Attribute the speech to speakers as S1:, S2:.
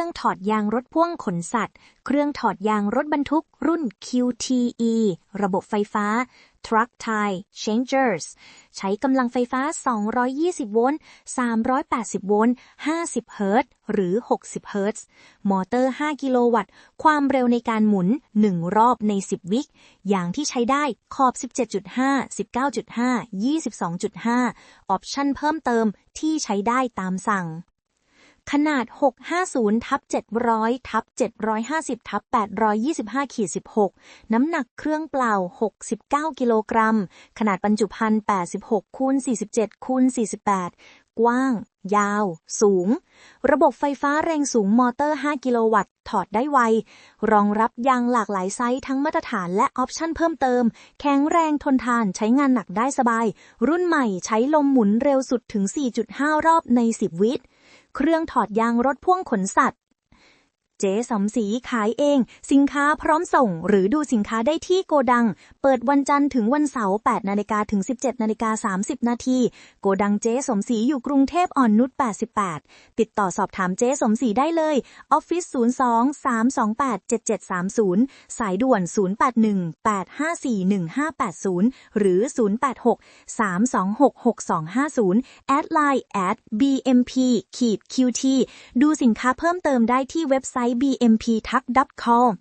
S1: รื่องถอดยางรถพ่วงขนสัตว์ เครื่องถอดยางรถบรรทุก รุ่น QTE ระบบไฟฟ้า Truck Tie Changers ใช้กำลังไฟฟ้า 220 โวลต์ 380 โวลต์ 50 เฮิรตซ์ หรือ 60 เฮิรตซ์ มอเตอร์ 5 กิโลวัตต์ ความเร็วในการหมุน 1 รอบใน 10 วิอย่างที่ใช้ได้ขอบ 17.5 19.5 22.5 ออปชั่นเพิ่มเติมที่ใช้ได้ตามสั่ง ขนาด 650ทับ700ทับ750ทับ825ขีด16 น้ำหนักเครื่องเปล่า 69 กิโลกรัม ขนาดบรรจุภัณฑ์86คูณ47คูณ48 กว้าง ยาว สูง ระบบไฟฟ้าแรงสูงมอเตอร์ 5 กิโลวัตต์ ถอดได้ไว รองรับยางหลากหลายไซส์ทั้งมาตรฐานและออปชั่นเพิ่มเติม แข็งแรงทนทานใช้งานหนักได้สบาย รุ่นใหม่ใช้ลมหมุนเร็วสุดถึง 4.5 รอบใน 10 วิ เครื่องถอดยางรถพ่วงขนสัตว์ เจ๊สมศรีขายเอง สินค้าพร้อมส่ง หรือดูสินค้าได้ที่โกดัง เปิดวันจันทร์ถึงวันเสาร์8นาฬิกาถึง 17นาฬิกา30นาทีโกดังเจ๊สมศรีอยู่กรุงเทพอ่อนนุช88 ติดต่อสอบถามเจ๊สมศรีได้เลยออฟฟิศ02 328 7730 สายด่วน 081 854 1580 หรือ 086 326 6250 แอดไลน์ at bmp ขีด qt ดูสินค้าเพิ่มเติมได้ที่เว็บไซต์ bmptuck.com